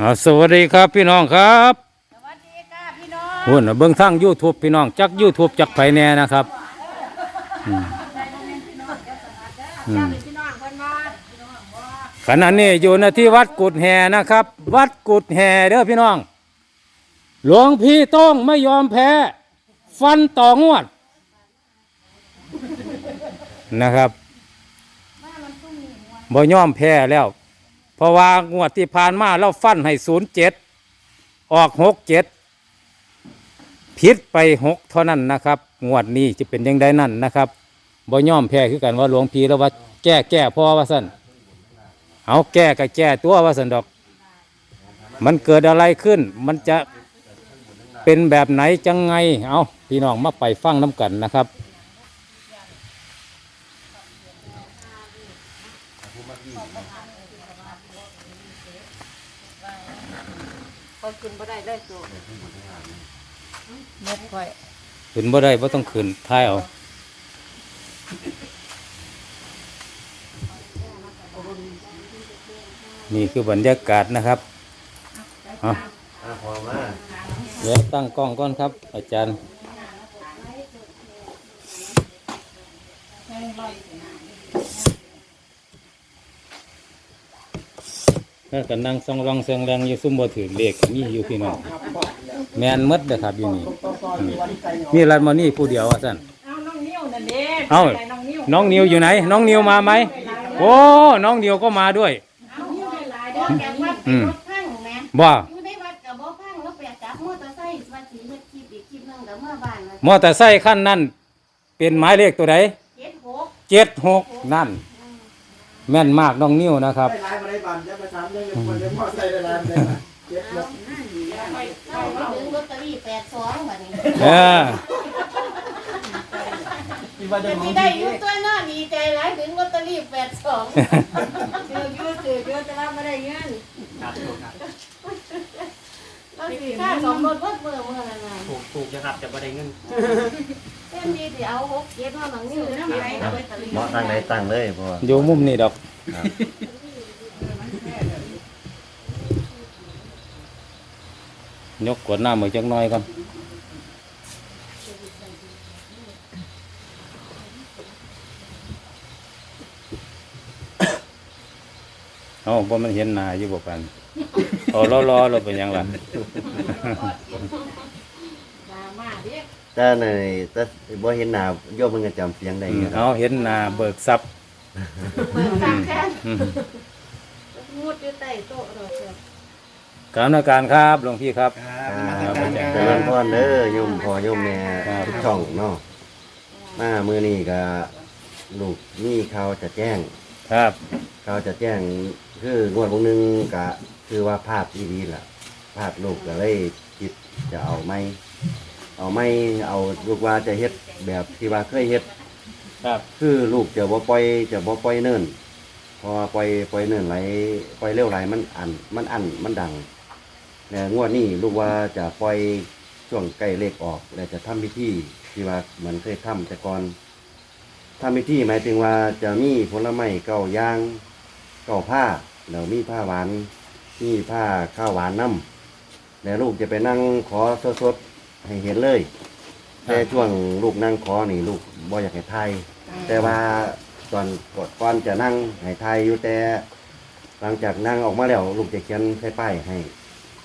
อ่าสวัสดีครับพี่น้องครับสวัสดีค่ะพี่น้องหุ่นน่ะเบิ่งทาง YouTube พี่น้องจัก YouTube จักไผแน่นะครับอืมอืมพี่น้องเพิ่นว่าขณะนี้อยู่ณที่วัดกุดแห่นะครับ วัดกุดแห่เด้อพี่น้อง หลวงพี่โต้องไม่ยอมแพ้ ฟันต่องวด นะครับบ่ยอมแพ้แล้วเพ ราะว่างวดที่ผ่านมาเราฟันให้ศูนย์เจ็ดออกหกเจ็ดผิดไปหกเท่านั้นนะครับ งวดนี้จะเป็นยังไงนั่นนะครับบ่ยอมแพ้คือกันว่าหลวงพี่แล้วว่าแก้แก้พ่อว่าสั่นเอาแก้ก็แก้ตัวว่าสันดอก มันเกิดอะไรขึ้น มันจะเป็นแบบไหนจังไง เอาพี่น้องมาไปฟังน้ำกันนะครับ คนกินบ่ได้เลยตัวมกค่อยขึ้นบ่ได้บ่ต้องขึ้นท้ายเอานี่คือบรรยากาศนะครับเอาเดี๋ยวตั้งกล้องก่อนครับ อาจารย์ ถ้ากันนั่งซองรองเซงแรงอยู่ซุ่มบ่ถือเลขมีอยู่พี่น้องแมนหมดเด้อครับอยู่นี่อืมมีรัดมานี่ผู้เดียวว่าซั่น เอาน้องนิ้วนั่นเด้เอ้าใส่น้องนิ้วน้องนิวอยู่ไหน น้องนิวมาไหมโอ้น้องนิวก็มาด้วย เอานิ้วหลายๆเด้อแกวัดอืม รถพังแหม่บ่อยู่ในวัดก็บ่พังแล้วแปลจับมอเตอร์ไซค์วัดสิเฮ็ดคลิปอีกคลิปหนึงก็เมื่อบ้านน่ะมอเตอร์ไซค์ขั้นนั้นเป็นหมายเลขตัวใด76เจ็ดหกนั่น แม่นมากน้องนิวนะครับ ได้ร้ายมาได้บันจะมาทำเรื่องเงินคนเรื่องมอไซค์ได้ร้ายได้บันเจ็บหมดเอาไปถึงลอตเตอรี่82บัดนี้เออที่ว่าจะจะมอมีงได้ที่อยู่ตัวเนาะดีใจหลายถึงลอตเตอรี่82ถืออยู่ถืออยู่แต่ว่าบ่ได้เงินครับถูกครับเราสิค่าสมรถเบิดมื้อมื้อนั้นน่ะถูกถูกนะครับจะบ่ได้เงินเส้ นดีสิเอาหกเจ็ดมาบางนิ้วนะไหมเหมาะตั้งไหนตั้งเลยเพราะว่าอยู่มุมนี้ดอกยกกวดน้ำมือจักหน้อยก่อนเอาบ่มันเห็นหน้าอยู่บ่กันเอาล้อๆเราเป็นหยังล่ะดราม่าเด็ก แต่ในแต่บ่เห็นหน้าโยมมันก็จำเสียงได้อืมอยู่คเอารับเห็นหน้าเบิกทรัพย์เปิดตาแค่อืมงูดอยู่ใต้โต๊ะเราเถอะกรารนาการครับหลวงพี่ครับ ครับเจริญพรเด้อโยมพ่อโยมแม่ครับทุกช่องเนาะมามื้อนี้ก็ลูกมีข่าวจะแจ้ง ครับข่าวจะแจ้งคืองวดวงหนึงก็คือว่าภาพดีๆล่ะ ภาพลูกก็เลยคิดจะเอาไหม่ เอาไหม่เอาลูกว่าจะเฮ็ดแบบที่ว่าเคยเฮ็ด ครับ คือลูกจะบ่ปล่อยจะบ่ปล่อยเนิ่นเพราะว่าปล่อยปล่อยเนิ่นไหลปล่อยเร็วไหลมันอันมันอันมันดังแต่งวดนี้ลูกว่าจะปล่อยช่วงใกล้เลขออก และจะทำพิธีที่ว่าเหมือนเคยทำแต่ก่อนทำพิธีหมายถึงว่าจะมีผลไม้เก้าอย่างเก้าผ้าแล้วมีผ้าหวานมีผ้าข้าวหวานน้ำแล้วลูกจะไปนั่งขอสดๆ ให้เห็นเลย แต่ช่วงลูกนั่งขอนี่ลูกบ่อยากให้ทายแต่ว่าตอนกดก่อนจะนั่งให้ทายอยู่แต่หลังจากนั่งออกมาแล้วลูกจะเขียนใส่ป้ายให้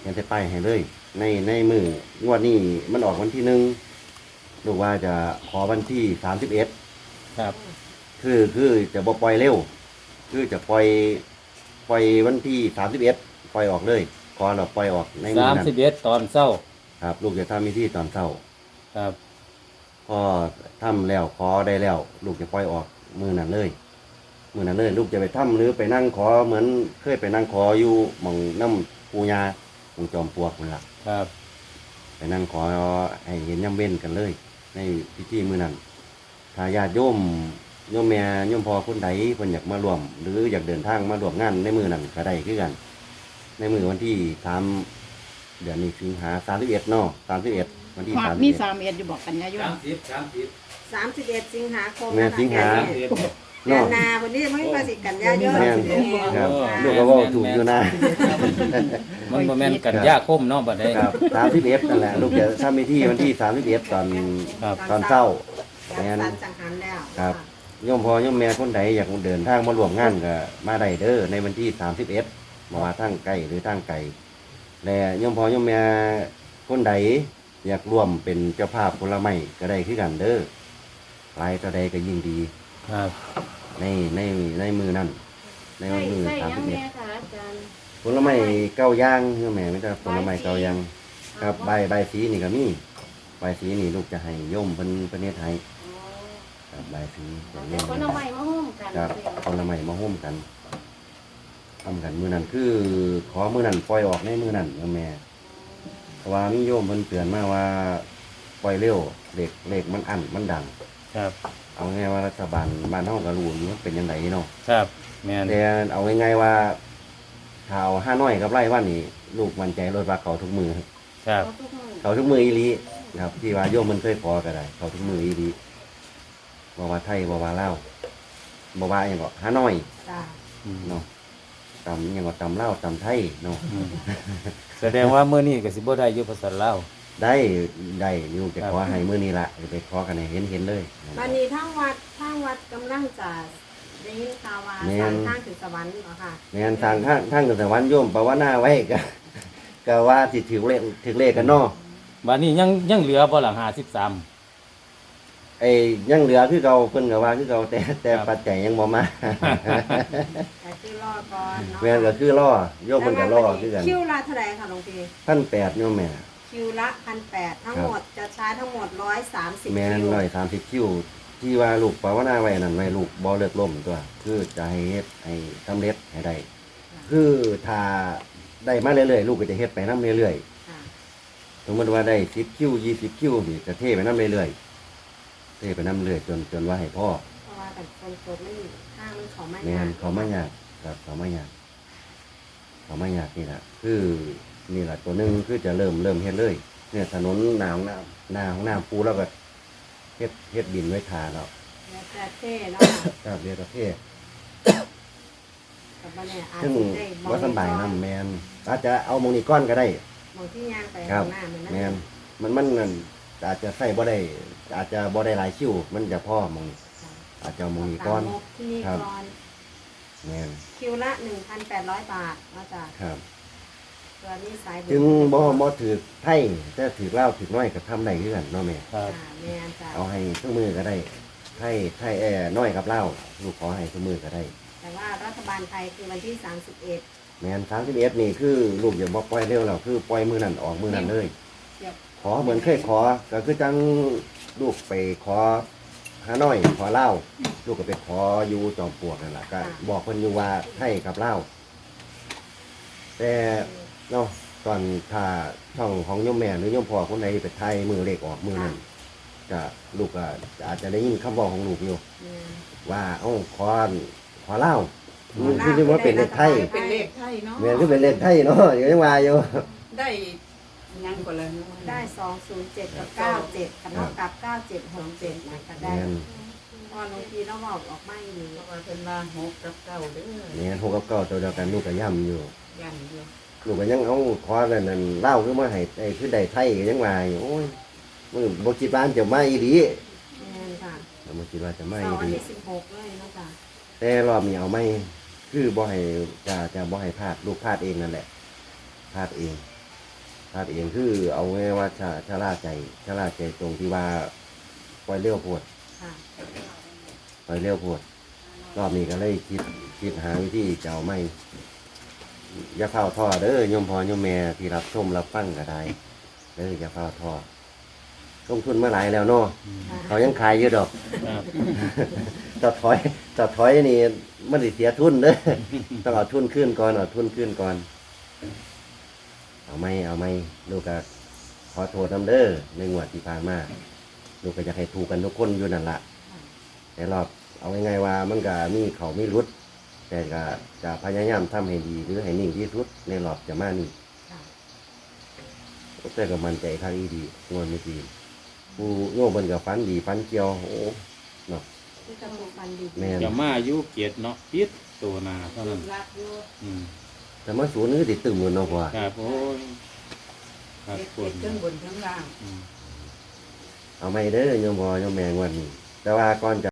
เขียนใส่ป้ายให้เลย ในในมืองวดนี้มันออกวันที่หนึ่งลูกว่าจะขอวันที่สามสิบเอ็ดครับ คือคือจะบ่ปล่อยเร็ว คือจะปล่อยปล่อยวันที่สามสิบเอ็ดปล่อยออกเลยขอเราปล่อยออกในมือสามนั้นสิบเอ็ดตอนเศร้า ครับ ลูกจะทำพิธีตอนเช้าครับพอทำแล้วขอได้แล้ว ลูกจะปล่อยออกมือนั้นเลย มือนั้นเลย ลูกจะไปทำหรือไปนั่งขอเหมือนเคยไปนั่งขออยู่หมองน้ำปูยาหมองจอมปลวกนั่นแหละครับ ไปนั่งขอให้เห็นย่ำเว้นกันเลย ในพิธีมือนั้นถ้าญาติโยมโยมแม่โยมพ่อคนใดเพิ่นอยากมารวม หรืออยากเดินทางมารวมงานในมือนั้นก็ได้คือกัน ในมือวันที่สาม เดือนนี้สิงหาสามสิบเอ็ดเนาะสามสิบเอ็ดวันที่ฮอสาดมมีสิบเอ็ด สามเอ็ดอยู่บอกกันยายนสามสิบสามสิบ31สิงหาคมแม่สิงหาสามสิบเดือนเนาะนาวันนี้ไม่มาสิกันยายนแม่น ครับลูกก็เว่าถูกอยู่นะ มันบ่แม่นกันยาคมเนาะบัดนี้ ครับสามสิบเอ็ดนั่นแหละลูกจะทำพิธีวันที่สามสิบเอ็ดตอนครับ ตอนเช้า แม่แม่นสันจังหันแล้วครับ โยมพ่อโยมแม่คนใดอยากเดินทางมาร่วมงานก็มาได้เด้อในวันที่สามสิบเอ็ดมาว่าทางไกลหรือทางไกล และโยมพ่อโยมแม่คนใดอยากร่วมเป็นเจ้าภาพผลไม้ก็ได้คือกันเด้อหลายต่อใดก็ยิ่งดี ครับในในในมือนั่นในใส่วันมือใส่สามยัสิงบเอ็ดแม่ค่ะอาจารย์ผลไม้เก้าย่างโยมแม่ไม่ใช่ผลไม้เก้าย่าง ครับใบใบายสีนี่ก็มีใบายสีนี่ลูกจะให้โยมเป็นประเทศไทยครับใบายสีจะแต่โยมคนเอาใหม่มาหุ้มกันครับผลไม้มาห่มกัน ทำกันมือนั้นคือ ขอมือนั้นปล่อยออกในมือนั้นโยมแม่เพราะว่ามีโยมเพิ่นเตือนมาว่าปล่อยเร็วเด็กเล็กมันอั้นมันดัง ครับ เอาง่ายว่ารัฐบาลบ้านเฮาก็รู้อยู่ว่าเป็นยังไงเนาะครับแม่นแต่เอาง่ายๆว่าถ้าเอาห้าน้อยกับไร่ว่านี่ ลูกมันใจรถว่าเขาทุกมือ ครับเอาทุกมื้อเขาทุกมืออีหลีครับ ที่ว่าโยมมันเคยพอก็ได้ เขาทุกมืออีหลีบ่ว่าไทยบ่ว่าลาวบ่ว่าหยังก็ห้าน้อยจ้าอืมเนาะ ตำหยังก็ตำลาวตำไทยเนาะอืมแสดงว่ามื้อนี้ก็สิบ่ได้อยู่ภาษาลาว ได้ได้อยู่จะครับขอให้มื้อนี้ละจะไปขอกันให้เห็นเห็นเลย วันนี้ทั้งวัดทั้งวัดกำลังจะได้ยินข่าวว่าแม่น สร้างทางถึงสวรรค์เหรอค่ะแม่นทางทางทางสวรรค์โยมภาวนาไว้ก็ก็ว่าสิถือเลขถือเลขกันเนาะ บัดนี้ยังยังเหลือบ่ล่ะ53 ไอ้ยังเหลือคือเก่าเพิ่นก็ว่าคือเก่าแต่แต่ครับปัจจัยยังบ่มาแต่คือรอก่อนเนาะแม่นก็คือล่อโยมเพิ่นก็ล่อคือกันคิวละเท่าไหร่ค่ะหลวงพี่พันแปดโยมแม่คิวละพันแปดทั้งหมดจะใช้ทั้งหมดร้อยสามสิบแม่นคิวร้อยสามสิบคิวที่ว่าลูกภาวนาไว้นั่นไว้ลูกบ่เลิกล่มตัว คือจะให้เฮ็ดให้สำเร็จให้ได้คือถ้าได้มาเรื่อยๆลูกก็จะเฮ็ดไปนํเรื่อยค่ะๆสมมติว่าได้สิบคิวยี่สิบคิวนี่จะเทไปนํเรื่อยๆ เทไปนํเรื่อยจนจนว่าให้พ่อเพราะว่าแต่คนโกดไม่ข้างมันเขาไม่แม่นยากเขาไม่ยากครับเขาไม่ยาก เขาไม่ยากนี่แหละคือนี่แหละตัวหนึงคือจะเริ่มเริ่มเฮ็ดเลย เนี่ยถนนหนาวน้ำหน้าของน้ำปูแล้วก็เฮ็ดเฮ็ดดินไว้ทาแล้วแล้วแต่เท่เนาะครับเรียกประเทศกับว่าเนี่ยอาจซึ่งจะได้มองว่าสำบายน้ำแมนอาจจะเอามงนี้ก้อนก็ได้ มองที่ย่างไปครัข้าบงหน้ามันนั่นแมนมันมันนั่นอาจจะใส่บ่ได้ อาจจะบ่ได้หลายคิวมันจะพ่อมงนี้อาจจะเอามงนี้ก้อนตามงบที่นี่ครับ ก่อน แมนคิวละหนึ่งพันแปดร้อยบาทมาจากครับ ตัวนี้สายบุญจึงบ่บ่ถือไทยแต่ถือเหล้าถือน้อยก็ทำได้คือกันเนาะแม่ ครับอ่าแม่นจ้ะเอาให้ทุกมือก็ได้ไทยไทยแอร์น้อยกับเหล้าลูกขอให้ทุกมือก็ได้ แต่ว่ารัฐบาลไทยคือวันที่สามสิบเอ็ดแมนสามสิบเอ็ดนี่คือลูกอย่าบอกปล่อยเร็วแล้วคือปล่อยมือนั่นออกมือนั่นเลย เดี๋ยวขอเหมือนเคยขอก็คือจัง ลูกไปขอฮานอยขอเหล้าลูกก็ไปขออยู่จอมปลวกนั่นแหละก็ บอกคนอยู่ว่าให้กับเหล้าแต่เนาะตอนถ้าช่องของโยมแม่หรือโยมพ่อคนใดไปไทยมือเลขออกมือนั่นก็ลูกก็อาจจะได้ยินคำบอกของลูกอยู่แม่นว่าเอ้าขอขอเหล้ามันคือว่าเป็นเลขไทยเป็นเลขไทยเนาะแม่นคือเป็นเลขไทยเนาะอย่างนี้ว่าอยู่ ได้ ยังกว่าเลยได้สองศูนย์เจ็ดกับเก้าเจ็ดกับเท่ากับเก้าเจ็ดหกเจ็ดนะก็ได้แม่นพอหลวงพี่เราบอกออกไม่ดีเพราะว่าเป็นว่าหกกับเก้าเด้อแม่นหกกับเก้าตัวเดียวกันลูกก็ย่ำอยู่ยันอยู่ลูกก็ยังเอาคอนั่นนั่นเล่าขึ้นมาให้ไอ้คือได้ไทยก็ยังว่าอยู่โอ้ยมึงบ่คิดว่าอันจะมาอีดีแม่นค่ะบ่คิดว่าจะมาเสาอีร์วันดีที่สิบหกเลยนะจ๊ะแต่รอบนี้เอาไม่คือบ่ให้จะจะบ่ให้พลาดลูกพลาดเองนั่นแหละพลาดเองพลาดเองคือเอาไว้ว่าชะชะล่าใจชะล่าใจตรงที่ว่าปล่อยเร็วโพดค่ะปล่อยเร็วโพดรอบนี้ก็เลยคิดคิดหาวิธีจะเอาไม่อย่าเฝ้าท่อเด้อโยมพ่อโยมแม่ที่รับชมรับฟังก็ได้เด้ออย่าเฝ้าท่อลงทุนมาหลายแล้วเนาะเขายังขายอยู่ดอกครับจะถอยจะถอยนี่มันสิเสียทุนเด้อต้องเอาทุนขึ้นก่อนเอาทุนขึ้นก่อน เอาไหม่เอาไหม่ลูกก็ขอโทษน้ำเด้อในงวดที่ผ่านมาลูกก็อยากให้ถูกกันทุกคนอยู่นั่นละแต่รอบเอาง่ายๆว่ามันก็มีเขาไม่รุด แต่ก็จะพยายามทำให้ดีหรือให้นิ่งที่สุดในรอบจะมานี่ค่ะแต่ก็มันใจข้างอีดีงวดไม่ดีผู้โง่เบิ่นกับฟันดีฟันเกี่ยวโอ้เนาะที่จะผูกพันดีแม่นอย่ามาอายุเกียรติเนาะพิษตัวหนาเท่านั้น รักอยู่ อืม แต่มาศูนย์นี่ติดตึมเงินเนาะพ่อครับโอ้ยครับเฮ็ดปวเฮ็ดดเครื่องบนเครื่องล่างอืมเอาไม่เด้อโยมพ่อโยมแม่งวันนี้แต่ว่าก่อนจะ